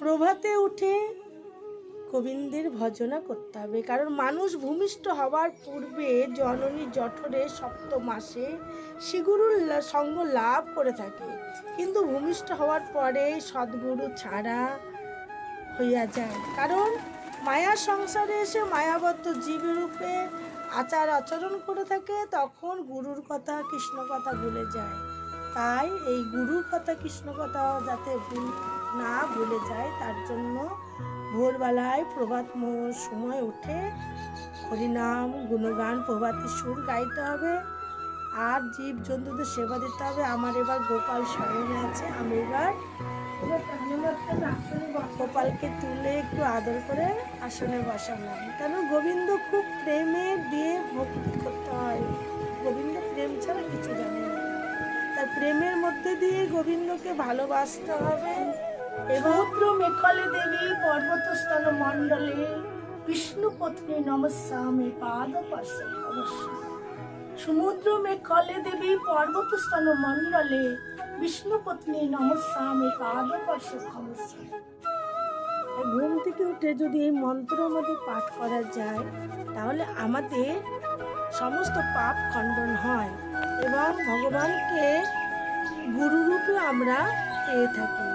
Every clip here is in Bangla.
প্রভাতে উঠে গোবিন্দের ভজনা করতে হবে, কারণ মানুষ ভূমিষ্ঠ হওয়ার পূর্বে জননী জঠরে সপ্ত মাসে শিগুরুর সঙ্গ লাভ করে থাকে। কিন্তু ভূমিষ্ঠ হওয়ার পরে সদ্গুরু ছাড়া হইয়া যায়। কারণ মায়া সংসারে এসে মায়াবদ্ধ জীবরূপে আচার আচরণ করে থাকে, তখন গুরুর কথা, কৃষ্ণ কথা ভুলে যায়। তাই এই গুরুর কথা, কৃষ্ণ কথা যাতে ভুল না ভুলে যায়, তার জন্য ভোরবেলায় প্রভাত মোর সময় উঠে হরিনাম, গুণগান, প্রভাতী সুর গাইতে হবে। আর জীব জন্তুদের সেবা দিতে হবে। আমার এবার গোপাল স্মরণে আছে। আমি এবার গোপালকে তুলে একটু আদর করে আসনে বসালাম কেন? গোবিন্দ খুব প্রেমে দিয়ে ভক্তি করতে হয়। গোবিন্দ প্রেম ছাড়া কিছু জানে না। তার প্রেমের মধ্যে দিয়ে গোবিন্দকে ভালোবাসতে হবে। এবং মেখলে দেবী পর্বতস্থল মণ্ডলে বিষ্ণু পত্নী নমস্যামে পাদ সমুদ্র মেখলে দেবী পর্বতস্থল মণ্ডলে বিষ্ণু পত্নী নমস্যামে পাদ পার্শ্বে ঘুম থেকে উঠে যদি এই মন্ত্র আমাদের পাঠ করা যায়, তাহলে আমাদের সমস্ত পাপ খণ্ডন হয় এবং ভগবানকে গুরুরূপে আমরা পেয়ে থাকি।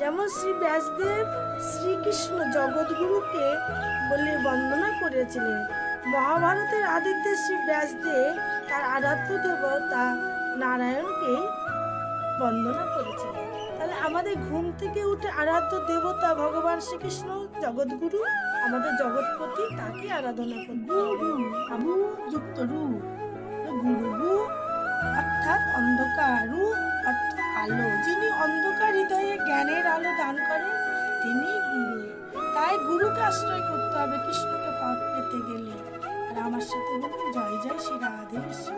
যেমন শ্রী ব্যাসদেব শ্রীকৃষ্ণ জগৎগুরুকে বলে বন্দনা করেছিলেন। মহাভারতের আদিত্য শ্রী ব্যাসদেব তার আরাধ্য দেবতা নারায়ণকে বন্দনা করেছিলেন তাহলে আমাদের ঘুম থেকে উঠে আরাধ্য দেবতা ভগবান শ্রীকৃষ্ণ জগৎগুরু আমাদের জগৎপতি তাকে আরাধনা করব। আবু যুক্ত রূপ, গুরু অর্থাৎ অন্ধকারু অর্থ আলো। যিনি অন্ধকার হৃদয়ে জ্ঞানের আলো দান করেন, তিনি গুরু। তাই গুরুকে আশ্রয় করতে হবে কৃষ্ণকে পথ পেতে গেলে। আর আমার সাথে বলুন, জয় জয় শ্রী রাধে কৃষ্ণ।